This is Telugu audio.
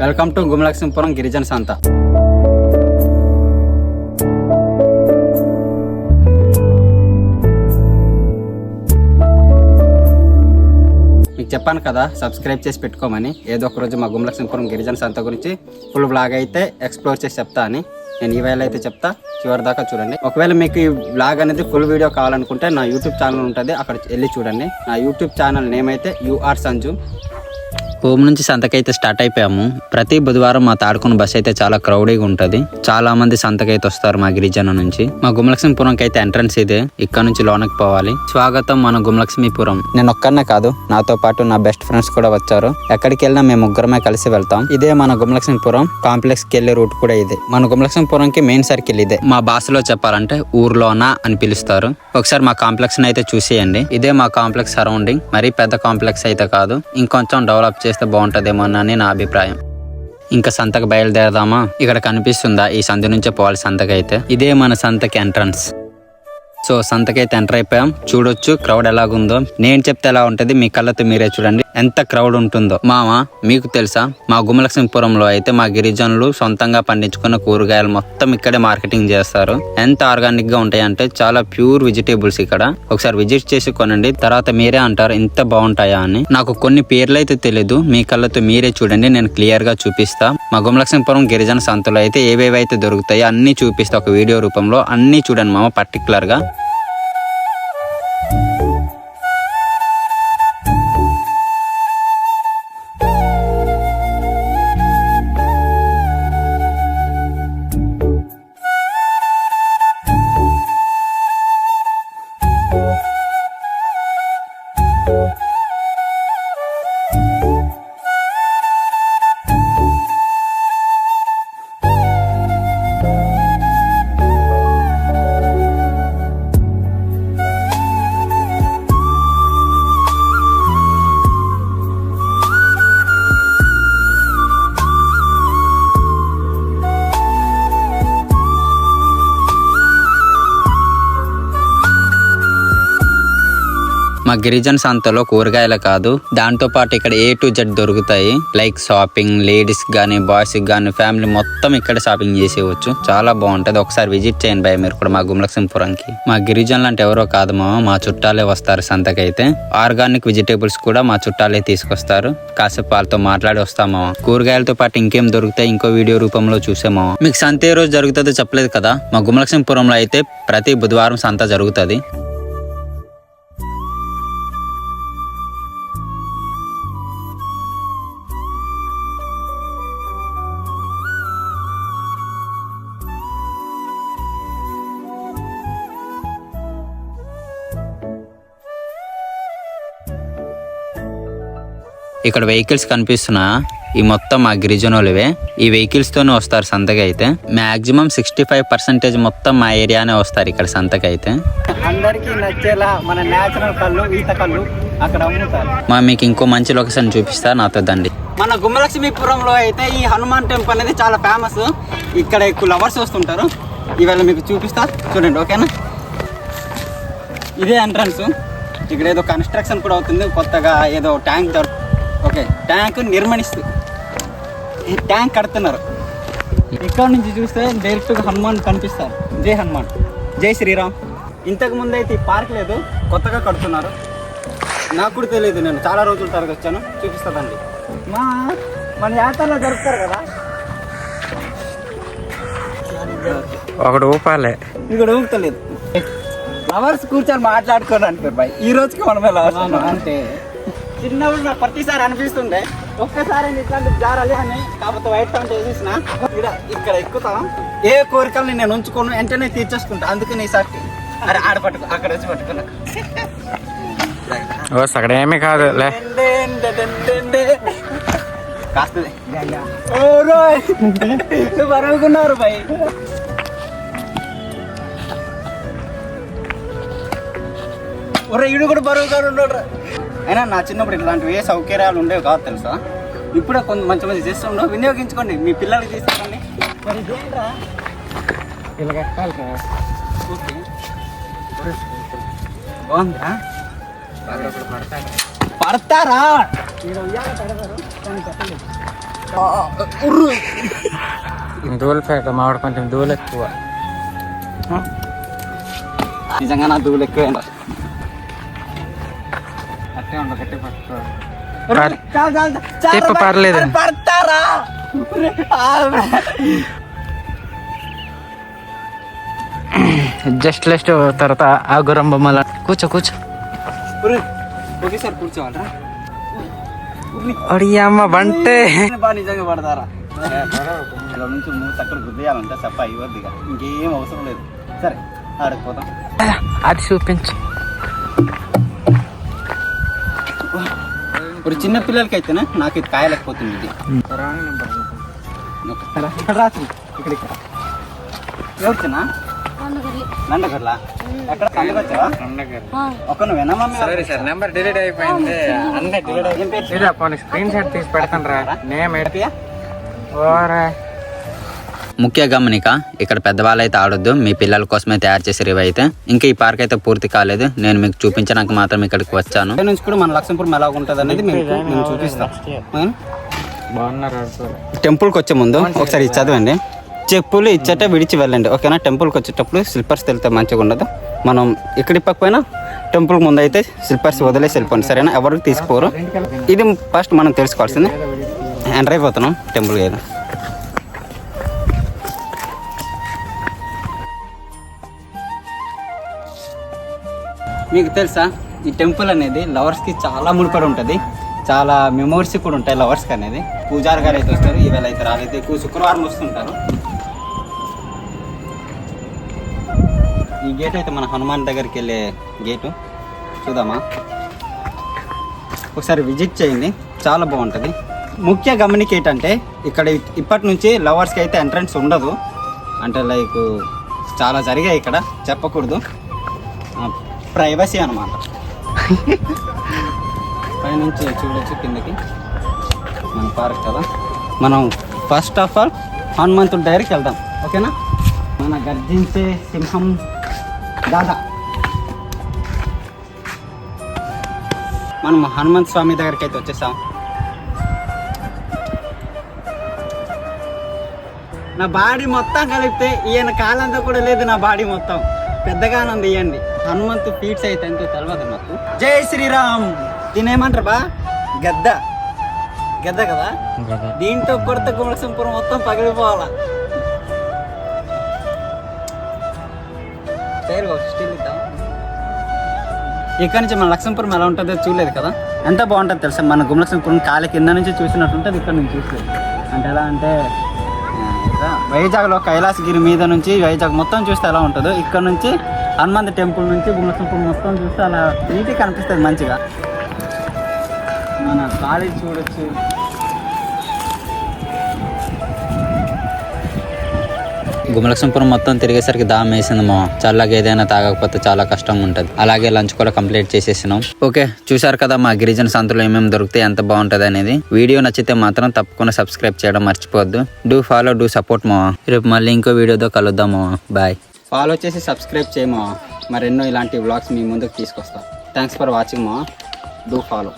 వెల్కమ్ టు గుమలక్ష్మీపురం గిరిజన సంత. మీకు చెప్పాను కదా సబ్స్క్రైబ్ చేసి పెట్టుకోమని. ఏదో ఒక రోజు మా గుమలక్ష్మీపురం గిరిజన సంత గురించి ఫుల్ బ్లాగ్ అయితే ఎక్స్ప్లోర్ చేసి చెప్తా అని. నేను ఈ వేళ అయితే చెప్తా చివరి దాకా చూడండి. ఒకవేళ మీకు ఈ బ్లాగ్ అనేది ఫుల్ వీడియో కావాలనుకుంటే నా యూట్యూబ్ ఛానల్ ఉంటుంది అక్కడ వెళ్ళి చూడండి. నా యూట్యూబ్ ఛానల్ నేమ్ అయితే యూఆర్ సంజు ఓం నుంచి సంతకైతే స్టార్ట్ అయిపోయాము. ప్రతి బుధవారం మా తాడుకున్న బస్ అయితే చాలా క్రౌడీగా ఉంటుంది. చాలా మంది సంతకైతే వస్తారు మా గిరిజన నుంచి. మా గుమలక్ష్మీపురంకి అయితే ఎంట్రన్స్ ఇదే. ఇక్కడ నుంచి లోనకి పోవాలి. స్వాగతం మన గుమలక్ష్మీపురం నేను ఒక్కనే కాదు నాతో పాటు నా బెస్ట్ ఫ్రెండ్స్ కూడా వచ్చారు. ఎక్కడికి వెళ్ళినా మేము ముగ్గురమే కలిసి వెళ్తాం. ఇదే మన గుమలక్ష్మీపురం కాంప్లెక్స్కి వెళ్ళే రూట్ కూడా ఇదే. మన గుమలక్ష్మీపురంకి మెయిన్ సర్కిల్ ఇదే. మా భాషలో చెప్పాలంటే ఊర్లోనా అని పిలుస్తారు. ఒకసారి మా కాంప్లెక్స్ అయితే చూసేయండి. ఇదే మా కాంప్లెక్స్ సరౌండింగ్ మరీ పెద్ద కాంప్లెక్స్ అయితే కాదు. ఇంకొంచెం డెవలప్ చేస్తే బాగుంటదేమోనని నా అభిప్రాయం. ఇంకా సంతకు బయలుదేరదామా? ఇక్కడ కనిపిస్తుందా? ఈ సంత నుంచే పోవాలి సంతకైతే. ఇదే మన సంతకి ఎంట్రన్స్ సో సంతకైతే ఎంటర్ అయిపోయాం. చూడొచ్చు క్రౌడ్ ఎలాగుందో. నేను చెప్తే ఎలా ఉంటది మీ కళ్ళతో మీరే చూడండి. ఎంత క్రౌడ్ ఉంటుందో. మామ మీకు తెలుసా? మా గుమలక్ష్మీపురంలో అయితే మా గిరిజనులు సొంతంగా పండించుకున్న కూరగాయలు మొత్తం ఇక్కడే మార్కెటింగ్ చేస్తారు. ఎంత ఆర్గానిక్గా ఉంటాయంటే చాలా ప్యూర్ వెజిటేబుల్స్ ఇక్కడ. ఒకసారి విజిట్ చేసి కొనండి. తర్వాత మీరే అంటారు ఇంత బాగుంటాయా అని. నాకు కొన్ని పేర్లు అయితే తెలియదు మీ కళ్ళతో మీరే చూడండి నేను క్లియర్గా చూపిస్తా. మా గుమలక్ష్మీపురం గిరిజన సంతలో అయితే ఏవేవైతే దొరుకుతాయో అన్ని చూపిస్తా. ఒక వీడియో రూపంలో అన్ని చూడండి మామ పర్టికులర్గా. మా గిరిజన సంతలో కూరగాయలు కాదు. దాంతో పాటు ఇక్కడ ఏ టు జెడ్ దొరుకుతాయి. లైక్ షాపింగ్ లేడీస్ కానీ బాయ్స్ కానీ ఫ్యామిలీ మొత్తం ఇక్కడ షాపింగ్ చేసేవచ్చు. చాలా బాగుంటది. ఒకసారి విజిట్ చేయండి భయ మీరు కూడా మా గుమలక్సింపురంకి. మా గిరిజనులు అంటే ఎవరో కాదు మామ. మా చుట్టాలే వస్తారు సంతకైతే. ఆర్గానిక్ వెజిటేబుల్స్ కూడా మా చుట్టాలే తీసుకొస్తారు. కాసేపు వాళ్ళతో మాట్లాడి వస్తామా కూరగాయలతో పాటు ఇంకేం దొరుకుతాయి ఇంకో వీడియో రూపంలో చూసామా మీకు సంత ఏ రోజు జరుగుతుందో చెప్పలేదు కదా? మా గుమలక్ష్మీపురంలో అయితే ప్రతి బుధవారం సంత జరుగుతుంది. ఇక్కడ వెహికల్స్ కనిపిస్తున్నా ఈ మొత్తం మా గిరిజనులవే ఈ వెహికల్స్ తోనే వస్తారు సంతకి అయితే. మాక్సిమం సిక్స్టీ ఫైవ్ పర్సెంటేజ్ మొత్తం మా ఏరియానే వస్తారు ఇక్కడ సంతకి అయితే. అందరికీ నచ్చేలా మన నేచురల్ కళ్ళు ఈత కళ్ళు అక్కడ అమ్ముతారు. మా మీకు ఇంకో మంచి లొకేషన్ చూపిస్తా నాతో దండి మన గుమ్మలక్ష్మీపురంలో అయితే ఈ హనుమాన్ టెంపుల్ అనేది చాలా ఫేమస్ ఇక్కడ ఎక్కువ లవర్స్ వస్తుంటారు. ఇవాళ మీకు చూపిస్తా చూడండి ఓకేనా? ఇదే ఎంట్రన్స్ ఇక్కడ ఏదో కన్స్ట్రక్షన్ కూడా అవుతుంది. కొత్తగా ఏదో ట్యాంక్ దొర- ఓకే ట్యాంక్ నిర్మిస్తూ ఈ ట్యాంక్ కడుతున్నారు. ఇక్కడ నుంచి చూస్తే డైరెక్ట్గా హనుమాన్ కనిపిస్తారు. జై హనుమాన్. జై శ్రీరామ్. ఇంతకు ముందు అయితే ఈ పార్క్ లేదు కొత్తగా కడుతున్నారు. నాకు కూడా తెలియదు నేను చాలా రోజుల తర్వాత వచ్చాను చూపిస్తుందండి మా మన యాత్రలో జరుపుతారు కదా? ఒకటి ఊపాలే. ఇక్కడ ఊపుతలేదు. లవర్స్ కూర్చొని మాట్లాడుకోవడానికి బాయ్. ఈ రోజుకి మనమే లవర్స్ అంటే చిన్నప్పుడు నాకు ప్రతిసారి అనిపిస్తుండే ఒక్కసారి ఇట్లాంటి జారాలి అని కాకపోతే వైట్ ప్యాంట్ వేసేసిన. ఇక్కడ ఇక్కడ ఎక్కుతాం. ఏ కోరికల్ని నేను ఉంచుకోను వెంటనే తీర్చేసుకుంటా. అందుకని ఈసారి అరే ఆడ పట్టుకో అక్కడ వచ్చి పట్టుకున్నా ఏమీ కాదు లే. కాస్తుంది. నువ్వు ఒరే ఈడు కూడా బరువుగా ఉన్నాడు అయినా నా చిన్నప్పుడు ఇట్లాంటివి ఏ సౌకర్యాలు ఉండేవి కాదు తెలుసా? ఇప్పుడే కొంత మంచి మంచి చేస్తుండో. వినియోగించుకోండి. మీ పిల్లలకి తీసుకోండి మరి ఇలా కట్టాలి కదా. ఓకే. బాగుందా? పడతారా? దూలపేట మామిడి కొంచెం దూలు ఎక్కువ. నిజంగా నా దూలు ఎక్కువ చెప్పు పర్లేదు పడతారా జస్ట్ లెస్ట్ తర్వాత ఆ గుర్రం బొమ్మల కూర్చో కూర్చో ఒకేసారి కూర్చోవాలరా అడి అమ్మ బంటే బాగా నిజంగా పడతారా ఇలా నుంచి మూడు అక్కడ గుద్దేయాలంటే చెప్ప ఇవ్వద్దిగా ఇంకేం అవసరం లేదు సరే ఆడకపోతాం అది చూపించు ఇప్పుడు చిన్న పిల్లలకి అయితేనే నాకు ఇది కాయలేకపోతుంది ఇది. రాత్రి ఇక్కడ ఇక్కడ. ఎవరినా నండగర్లా ఎక్కడ? పండుగ ఒక్క నువ్వేనా మమ్మీ? సరే సార్ నెంబర్ డిలీట్ అయిపోయింది. అన్నీ డిలీట్ స్క్రీన్ షాట్ తీసి పెడతాను రా నేమ్ హ్యాపీయా? ఓరా ముఖ్య గమనిక ఇక్కడ పెద్దవాళ్ళు అయితే ఆడొద్దు మీ పిల్లల కోసమే తయారు చేసారు ఇవి అయితే. ఇంకా ఈ పార్క్ అయితే పూర్తి కాలేదు. నేను మీకు చూపించడానికి మాత్రం ఇక్కడికి వచ్చాను. నుంచి కూడా మన లక్ష్మీపురం ఎలా ఉంటుంది అనేది మేము చూపిస్తాం. బాగున్నారు టెంపుల్కి వచ్చే ముందు ఒకసారి చదవండి. చెప్పులు ఇచ్చట విడిచి వెళ్ళండి ఓకేనా? టెంపుల్కి వచ్చేటప్పుడు స్లిప్పర్స్ వెళ్తే మంచిగా ఉండదు. మనం ఇక్కడ ఇప్పకపోయినా టెంపుల్ ముందు అయితే స్లిప్పర్స్ వదిలేసి వెళ్ళిపోండి సరేనా? ఎవరికి తీసుకోరు ఇది ఫస్ట్ మనం తెలుసుకోవాల్సింది. ఎంటర్ అయిపోతున్నాం టెంపుల్కి అయితే. మీకు తెలుసా? ఈ టెంపుల్ అనేది లవర్స్కి చాలా ముడిపడి ఉంటుంది. చాలా మెమోరీస్ కూడా ఉంటాయి లవర్స్కి అనేది. పూజారి గారు అయితే వస్తారు ఈవేళ అయితే రాలేదు. ఎక్కువ శుక్రవారం వస్తుంటారు. ఈ గేట్ అయితే మన హనుమాన్ దగ్గరికి వెళ్ళే గేటు చూద్దామా? ఒకసారి విజిట్ చేయండి. చాలా బాగుంటుంది. ముఖ్య గమనిక ఏంటంటే ఇక్కడ ఇప్పటి నుంచి లవర్స్కి అయితే ఎంట్రన్స్ ఉండదు. అంటే లైక్ చాలా జరిగాయి ఇక్కడ. చెప్పకూడదు. ప్రైవసీ అనమాట పైనుంచి చూడొచ్చు కిందకి. మన పార్క్ కదా. మనం ఫస్ట్ ఆఫ్ ఆల్ హనుమంతుడి డైరెక్ట్ వెళ్దాం. ఓకేనా? మన గర్జించే సింహం దాదా మనం హనుమంత్ స్వామి దగ్గరికి అయితే వచ్చేసాం. నా బాడీ మొత్తం కలిపితే ఈయన కాలంతా కూడా లేదు నా బాడీ మొత్తం. పెద్దగానే ఉంది ఇవ్వండి హనుమంతు ఫీట్స్ అయితే ఎంతో తెలియదు నాకు జై శ్రీరామ్. దీని ఏమంటారు బా? గద్ద. గద్ద కదా? దీంతో కొడితే గుమలసింపురం మొత్తం పగిలిపోవాలా? పేరు స్టిల్ ఇద్దాం. ఇక్కడ నుంచి మన లక్ష్మీపురం ఎలా ఉంటుందో చూడలేదు కదా? ఎంత బాగుంటుంది తెలుసా? మన గుమలక్ష్మీపురం కాలి కింద నుంచి చూసినట్టు ఉంటుంది ఇక్కడ నుంచి చూసలేదు అంటే ఎలా అంటే వైజాగ్లో కైలాసగిరి మీద నుంచి వైజాగ్ మొత్తం చూస్తే ఎలా ఉంటుందో ఇక్కడ నుంచి హనుమంత టెంపుల్ నుంచి గుమలక్ష్మీపురం మొత్తం చూస్తే అలా నీట్గా కనిపిస్తుంది మంచిగా. మన కాలేజ్ చూడొచ్చు. గుమలక్ష్మీపురం మొత్తం తిరిగేసరికి దాహం వేసింది మా చల్లగా ఏదైనా తాగకపోతే చాలా కష్టంగా ఉంటుంది. అలాగే లంచ్ కూడా కంప్లీట్ చేసేసినాం. ఓకే చూసారు కదా మా గిరిజన సంతలో ఏమేమి దొరికితే ఎంత బాగుంటుంది అనేది. వీడియో నచ్చితే మాత్రం తప్పకుండా సబ్స్క్రైబ్ చేయడం మర్చిపోవద్దు. డూ ఫాలో డూ సపోర్ట్ మా. రేపు మళ్ళీ ఇంకో వీడియోతో కలుద్దాం బాయ్ ఫాలో చేసి సబ్స్క్రైబ్ చేయమా? మరెన్నో ఇలాంటి వ్లాగ్స్ మీ ముందుకు తీసుకొస్తా. థ్యాంక్స్ ఫర్ వాచింగ్ మా. Do follow